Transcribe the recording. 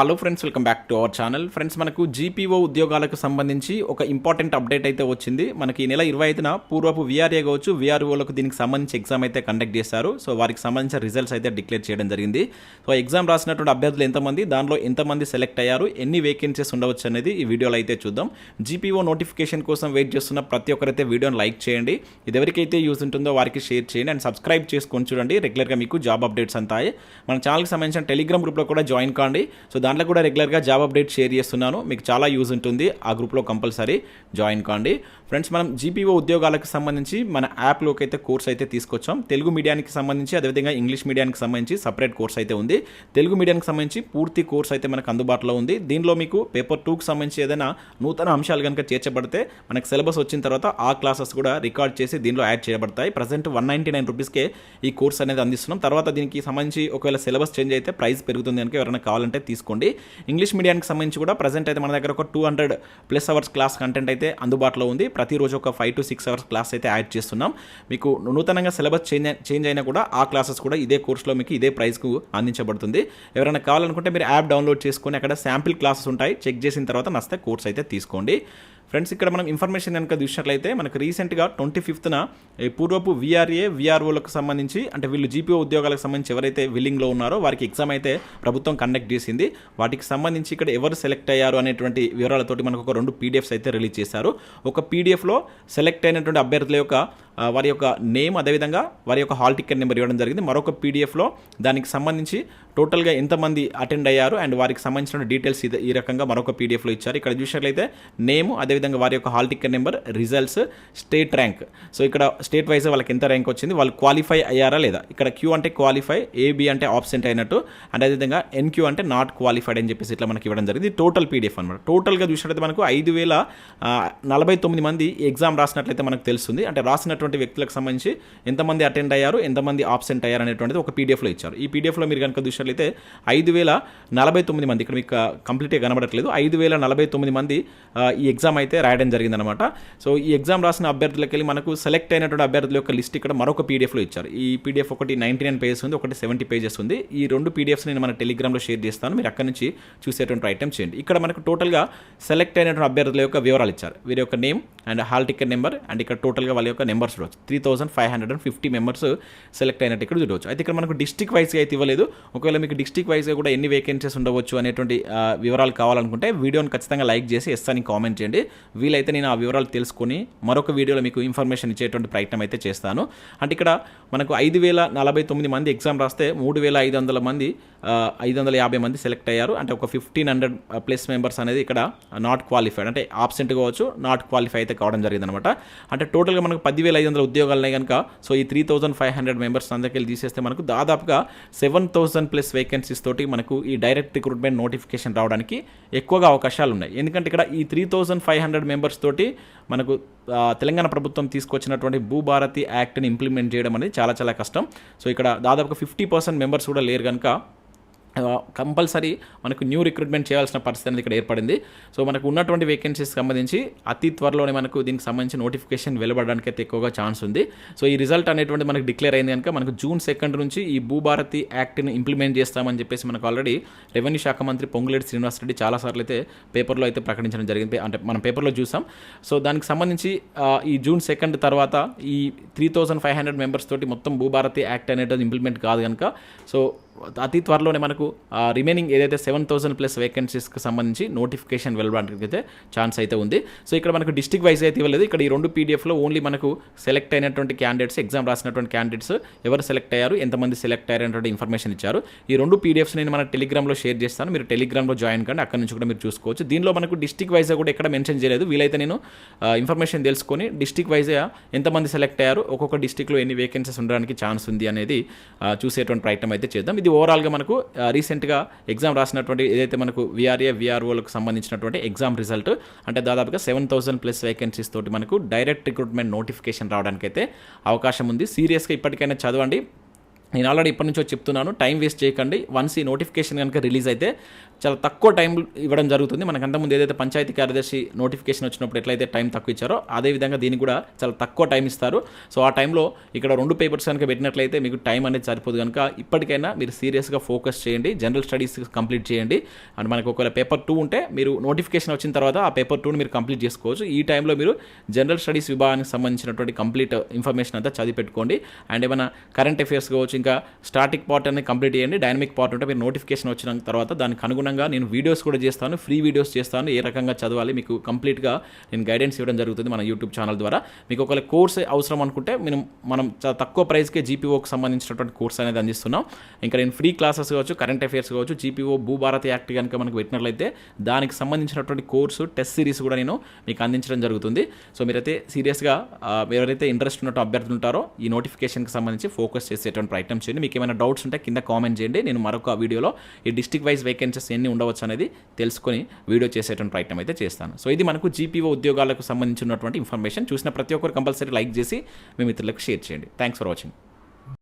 Hello friends welcome back to our channel. Friends మనకు GPO ఉద్యోగాలకు సంబంధించి ఒక ఇంపార్టెంట్ అప్డేట్ అయితే వచ్చింది. మనకి ఈ నెల ఇరవై ఐదున పూర్వపు విఆర్ఏ కావచ్చు విఆర్ఓలకు దీనికి సంబంధించి ఎగ్జామ్ అయితే కండక్ట్ చేశారు. సో వారికి సంబంధించిన రిజల్ట్స్ అయితే డిక్లేర్ చేయడం జరిగింది. సో ఎగ్జామ్ రాసినటువంటి అభ్యర్థులు ఎంతమంది దానిలో ఎంతమంది సెలెక్ట్ అయ్యారు ఎన్ని వేకెన్సీస్ ఉండవచ్చు అనేది ఈ వీడియోలో అయితే చూద్దాం. జీపీఓ నోటిఫికేషన్ కోసం వెయిట్ చేస్తున్న ప్రతి ఒక్కరైతే వీడియోని లైక్ చేయండి. ఇది ఎవరికైతే యూజ్ ఉంటుందో వారికి షేర్ చేయండి అండ్ సబ్స్క్రైబ్ చేసుకొని చూడండి. రెగ్యులర్గా మీకు జాబ్ అప్డేట్స్ అంతాయి మన ఛానల్కి సంబంధించిన టెలిగ్రామ్ గ్రూప్లో కూడా జాయిన్ కాండి. సో దాంట్లో కూడా రెగ్యులర్గా జాబ్ అప్డేట్ షేర్ చేస్తున్నాను. మీకు చాలా యూజ్ ఉంటుంది. ఆ గ్రూప్లో కంపల్సరీ జాయిన్ కాండి. ఫ్రెండ్స్ మనం జీపీఓ ఉద్యోగాలకు సంబంధించి మన యాప్లోకి అయితే కోర్స్ అయితే తీసుకొచ్చాం. తెలుగు మీడియానికి సంబంధించి అదేవిధంగా ఇంగ్లీష్ మీడియానికి సంబంధించి సపరేట్ కోర్స్ అయితే ఉంది. తెలుగు మీడియానికి సంబంధించి పూర్తి కోర్స్ అయితే మనకు అందుబాటులో ఉంది. దీనిలో మీకు పేపర్ టూకి సంబంధించి ఏదైనా నూతన అంశాలు కనుక చేర్చబడితే మనకు సిలబస్ వచ్చిన తర్వాత ఆ క్లాసెస్ కూడా రికార్డ్ చేసి దీనిలో యాడ్ చేయబడతాయి. ప్రజెంట్ వన్ నైంటీ నైన్ రూపీస్కే ఈ కోర్స్ అనేది అందిస్తున్నాం. తర్వాత దీనికి సంబంధించి ఒకవేళ సిలబస్ చేంజ్ అయితే ప్రైస్ పెరుగుతుంది కనుక ఎవరైనా కావాలంటే తీసుకోండి. ఇంగ్లీష్ మీడియానికి సంబంధించి కూడా ప్రజెంట్ అయితే మన దగ్గర ఒక two hundred plus hours class content అయితే అందుబాటులో ఉంది. ప్రతిరోజు ఒక five to six hours class అయితే యాడ్ చేస్తున్నాం. మీకు నూతనంగా సిలబస్ చేంజ్ చేంజ్ అయినా కూడా ఆ క్లాసెస్ కూడా ఇదే కోర్సులో మీకు ఇదే ప్రైస్కు అందించబడుతుంది. ఎవరైనా కావాలనుకుంటే మీరు యాప్ డౌన్లోడ్ చేసుకొని అక్కడ శాంపిల్ క్లాసెస్ ఉంటాయి. చెక్ చేసిన తర్వాత నస్తే కోర్స్ అయితే తీసుకోండి. ఫ్రెండ్స్ ఇక్కడ మనం ఇన్ఫర్మేషన్ కనుక చూసినట్లయితే మనకు రీసెంట్గా ట్వంటీ ఫిఫ్త్న పూర్వపు విఆర్ఏ విఆర్ఓలకు సంబంధించి అంటే వీళ్ళు జీపీఓ ఉద్యోగాలకు సంబంధించి ఎవరైతే విల్లింగ్లో ఉన్నారో వారికి ఎగ్జామ్ అయితే ప్రభుత్వం కండక్ట్ చేసింది. వాటికి సంబంధించి ఇక్కడ ఎవరు సెలెక్ట్ అయ్యారు అనేటువంటి వివరాలతోటి మనకు ఒక రెండు పీడిఎఫ్స్ అయితే రిలీజ్ చేశారు. ఒక పీడిఎఫ్లో సెలెక్ట్ అయినటువంటి అభ్యర్థుల యొక్క వారి యొక్క నేమ్ అదేవిధంగా వారి యొక్క హాల్ టికెట్ నెంబర్ ఇవ్వడం జరిగింది. మరొక పీడిఎఫ్లో దానికి సంబంధించి టోటల్గా ఎంతమంది అటెండ్ అయ్యారు అండ్ వారికి సంబంధించిన డీటెయిల్స్ ఇది ఈ రకంగా మరొక పీడిఎఫ్లో ఇచ్చారు. ఇక్కడ చూసినట్లయితే నేమ్ అదేవిధంగా వారి యొక్క hall ticket number results state rank. So ఇక్కడ స్టేట్ వైజ్ వాళ్ళకి ఎంత ర్యాంక్ వచ్చింది వాళ్ళు క్వాలిఫై అయ్యారా లేదా? ఇక్కడ క్యూ అంటే క్వాలిఫై ఏబి అంటే ఆబ్సెంట్ అయినట్టు అండ్ అదేవిధంగా ఎన్క్యూ అంటే నాట్ క్వాలిఫైడ్ అని చెప్పేసి ఇట్లా మనకి ఇవ్వడం జరిగింది. టోటల్ పీడిఎఫ్ అనమాట టోటల్గా చూసినట్లయితే మనకు ఐదు వేల నలభై తొమ్మిది మంది ఎగ్జామ్ రాసినట్లయితే మనకు తెలుస్తుంది. అంటే రాసినటువంటి వ్యక్తులకు సంబంధించి ఎంతమంది అటెండ్ అయ్యారు ఎంతమంది ఆబ్సెంట్ అయ్యారు అనేటువంటిది ఒక పీడిఎఫ్లో ఇచ్చారు. ఈ పీడిఎఫ్లో మీరు కనుక చూసినట్లయితే ఐదు వేల నలభై తొమ్మిది మంది ఇక్కడ మీకు కంప్లీట్గా కనబడట్లేదు. ఐదు వేల నలభై తొమ్మిది మంది ఈ ఎగ్జామ్ అయితే అయితే రాయడం జరిగిందనమాట సో ఈ ఎగ్జామ్ రాసిన అభ్యర్థులకి వెళ్ళి మనకు సెలెక్ట్ అయినటువంటి అభ్యర్థుల యొక్క లిస్ట్ ఇక్కడ మరొక పీడిఎఫ్లో ఇచ్చారు. ఈ పీడిఎఫ్ ఒకటి నైంటీ నైన్ పేజెస్ ఉంది ఒకటి సెవెంటీ పేజెస్ ఉంది. ఈ రెండు పీడిఎఫ్స్ నేను మన టెలిగ్రామ్లో షేర్ చేస్తాను. మీరు అక్కడ నుంచి చూసేటువంటి ఐటమ్ చేయండి. ఇక్కడ మనకు టోటల్గా సెలెక్ట్ అయినటువంటి అభ్యర్థుల యొక్క వివరాలు ఇచ్చారు. వీరి యొక్క name and hall ticket number and ఇక్కడ టోటల్గా వాళ్ళ యొక్క నెంబర్స్ చూడవచ్చు three thousand five hundred and fifty members select అయినట్టు ఇక్కడ చూడవచ్చు అయితే ఇక్కడ మనకు డిస్టిక్ వైజ్గా అయితే ఇవ్వలేదు. ఒకవేళ మీకు డిస్టిక్ వైజ్గా కూడా ఎన్ని వేకెన్సీస్ ఉండవచ్చు అనేటువంటి వివరాలు కావాలనుకుంటే వీడియోని ఖచ్చితంగా లైక్ చేసి ఎస్ అని కామెంట్ చేయండి. వీలైతే నేను ఆ వివరాలు తెలుసుకొని మరొక వీడియోలో మీకు ఇన్ఫర్మేషన్ ఇచ్చేటువంటి ప్రయత్నం అయితే చేస్తాను. అంటే ఇక్కడ మనకు ఐదు వేల నలభై తొమ్మిది మంది ఎగ్జామ్ రాస్తే మూడు వేల ఐదు వందల మంది ఐదు వందల యాభై మంది సెలెక్ట్ అయ్యారు. అంటే ఒక ఫిఫ్టీన్ హండ్రెడ్ ప్లస్ మెంబర్స్ అనేది ఇక్కడ నాట్ క్వాలిఫైడ్ అంటే ఆబ్సెంట్ కావచ్చు నాట్ క్వాలిఫై అయితే కావడం జరిగింది అనమాట అంటే టోటల్గా మనకు పదివేల ఐదు వందల ఉద్యోగాలున్నాయి కనుక సో ఈ three thousand five hundred members అందరికీ తీసేస్తే మనకు దాదాపుగా సెవెన్ థౌసండ్ ప్లస్ వేకెన్సీస్ తోటి మనకు ఈ డైరెక్ట్ రిక్రూట్మెంట్ నోటిఫికేషన్ రావడానికి ఎక్కువగా అవకాశాలు ఉన్నాయి. ఎందుకంటే ఇక్కడ ఈ three thousand five hundred hundred members తోటి మనకు తెలంగాణ ప్రభుత్వం తీసుకొచ్చినటువంటి భూభారతి యాక్ట్ని ఇంప్లిమెంట్ చేయడం అనేది చాలా చాలా కష్టం. సో ఇక్కడ దాదాపుగా ఫిఫ్టీ పర్సెంట్ మెంబర్స్ కూడా లేరు కనుక కంపల్సరీ మనకు న్యూ రిక్రూట్మెంట్ చేయాల్సిన పరిస్థితి అనేది ఇక్కడ ఏర్పడింది. సో మనకు ఉన్నటువంటి వేకెన్సీస్ సంబంధించి అతి త్వరలోనే మనకు దీనికి సంబంధించి నోటిఫికేషన్ వెలువడడానికి అయితే ఎక్కువగా ఛాన్స్ ఉంది. సో ఈ రిజల్ట్ అనేటువంటి మనకు డిక్లేర్ అయింది కనుక మనకు జూన్ సెకండ్ నుంచి ఈ భూభారతి యాక్ట్ని ఇంప్లిమెంట్ చేస్తామని చెప్పేసి మనకు ఆల్రెడీ రెవెన్యూ శాఖ మంత్రి పొంగులేటి శ్రీనివాసరెడ్డి చాలాసార్లు అయితే పేపర్లో అయితే ప్రకటించడం జరిగింది. అంటే మనం పేపర్లో చూసాం. సో దానికి సంబంధించి ఈ జూన్ సెకండ్ తర్వాత ఈ three thousand five hundred members తోటి మొత్తం భూభారతి యాక్ట్ అనేది ఇంప్లిమెంట్ కాదు కనుక. సో అతి త్వరలోనే మనకు రిమైనింగ్ ఏదైతే సెవెన్ థౌసండ్ ప్లస్ వేకెన్సీస్కి సంబంధించి నోటిఫికేషన్ వెళ్ళడానికి అయితే ఛాన్స్ అయితే ఉంది. సో ఇక్కడ మనకు డిస్టిక్ వైజ్ అయితే ఇవ్వలేదు. ఇక్కడ ఈ రెండు పీడిఎఫ్లో ఓన్లీ మనకు సెలెక్ట్ అయినటువంటి క్యాండిడేట్స్ ఎగ్జామ్ రాసినటువంటి క్యాండిడేట్స్ ఎవరు సెలెక్ట్ అయ్యారు ఎంతమంది సెలెక్ట్ అయ్యారనేటువంటి ఇన్ఫర్మేషన్ ఇచ్చారు. ఈ రెండు పీడిఎఫ్స్ నేను మన టెలిగ్రామ్లో షేర్ చేస్తాను. మీరు టెలిగ్రామ్లో జాయిన్ కండి. అక్కడ నుంచి కూడా మీరు చూసుకోవచ్చు. దీనిలో మనకు డిస్టిక్ వైజ్ కూడా ఎక్కడ మెన్షన్ చేయలేదు. వీలైతే నేను ఇన్ఫర్మేషన్ తెలుసుకొని డిస్టిక్ వైజ్ ఎంతమంది సెలెక్ట్ అయ్యారు ఒక్కొక్క డిస్టిక్లో ఎన్ని వేకెన్సీస్ ఉండడానికి ఛాన్స్ ఉంది అనేది చూసేటువంటి ప్రయత్నం అయితే చేద్దాం. ఇది ఓవరాల్గా మనకు రీసెంట్గా ఎగ్జామ్ రాసినటువంటి ఏదైతే మనకు విఆర్ఏ విఆర్ఓలకు సంబంధించినటువంటి ఎగ్జామ్ రిజల్ట్ అంటే దాదాపుగా సెవెన్ థౌసండ్ ప్లస్ వేకెన్సీస్ తోటి మనకు డైరెక్ట్ రిక్రూట్మెంట్ నోటిఫికేషన్ రావడానికి అయితే అవకాశం ఉంది. సీరియస్గా ఇప్పటికైనా చదవండి. నేను ఆల్రెడీ ఇప్పటి నుంచో చెప్తున్నాను టైం వేస్ట్ చేయకండి. వన్స్ ఈ నోటిఫికేషన్ కనుక రిలీజ్ అయితే చాలా తక్కువ టైం ఇవ్వడం జరుగుతుంది. మనకు అంతకుముందు ఏదైతే పంచాయతీ కార్యదర్శి నోటిఫికేషన్ వచ్చినప్పుడు ఎట్లయితే టైం తక్కువ ఇచ్చారో అదే విధంగా దీనికి కూడా చాలా తక్కువ టైం ఇస్తారు. సో ఆ టైంలో ఇక్కడ రెండు పేపర్స్ కనుక పెట్టినట్లయితే మీకు టైం అనేది సరిపోదు కనుక ఇప్పటికైనా మీరు సీరియస్గా ఫోకస్ చేయండి. జనరల్ స్టడీస్ కంప్లీట్ చేయండి. అండ్ మనకు ఒకవేళ పేపర్ టూ ఉంటే మీరు నోటిఫికేషన్ వచ్చిన తర్వాత ఆ పేపర్ టూని మీరు కంప్లీట్ చేసుకోవచ్చు. ఈ టైంలో మీరు జనరల్ స్టడీస్ విభాగానికి సంబంధించినటువంటి కంప్లీట్ ఇన్ఫర్మేషన్ అంతా చదివి పెట్టుకోండి అండ్ ఏమైనా కరెంట్ అఫేర్స్ కావచ్చు ఇంకా స్టాటిక్ పార్ట్ అనేది కంప్లీట్ చేయండి. డైనమిక్ పార్ట్ ఉంటే మీరు నోటిఫికేషన్ వచ్చిన తర్వాత దానికి అనుగుణంగా నేను వీడియోస్ కూడా చేస్తాను. ఫ్రీ వీడియోస్ చేస్తాను. ఏ రకంగా చదవాలి మీకు కంప్లీట్గా నేను గైడెన్స్ ఇవ్వడం జరుగుతుంది మన యూట్యూబ్ ఛానల్ ద్వారా. మీకు ఒకవేళ కోర్స్ అవసరం అనుకుంటే మనం మనం చాలా తక్కువ ప్రైస్కే జీపీఓకి సంబంధించినటువంటి కోర్స్ అనేది అందిస్తున్నాం. ఇంకా నేను ఫ్రీ క్లాసెస్ కావచ్చు కరెంట్ అఫేర్స్ కావచ్చు జీపీఓ భూభారతి యాక్ట్ కనుక మనకు పెట్టినట్లయితే దానికి సంబంధించినటువంటి కోర్సు టెస్ట్ సిరీస్ కూడా నేను మీకు అందించడం జరుగుతుంది. సో మీరైతే సీరియస్గా ఎవరైతే ఇంట్రెస్ట్ ఉన్నట్టు అభ్యర్థులు ఉంటారో ఈ నోటిఫికేషన్కి సంబంధించి ఫోకస్ చేసేటువంటి ప్రయత్నం చేయండి. మీకు ఏమైనా డౌట్స్ ఉంటే కింద కామెంట్ చేయండి. నేను మరొక వీడియోలో ఈ డిస్టిక్ వైజ్ వేకెన్సీస్ ఎన్ని ఉండవచ్చు అనేది తెలుసుకొని వీడియో చేసేటువంటి ప్రయత్నం అయితే చేస్తాను. సో ఇది మనకు జీపీఓ ఉద్యోగాలకు సంబంధించినటువంటి ఇన్ఫర్మేషన్ చూసిన ప్రతి ఒక్కరు కంపల్సరీ లైక్ చేసి మీ మిత్రులకు షేర్ చేయండి. Thanks for watching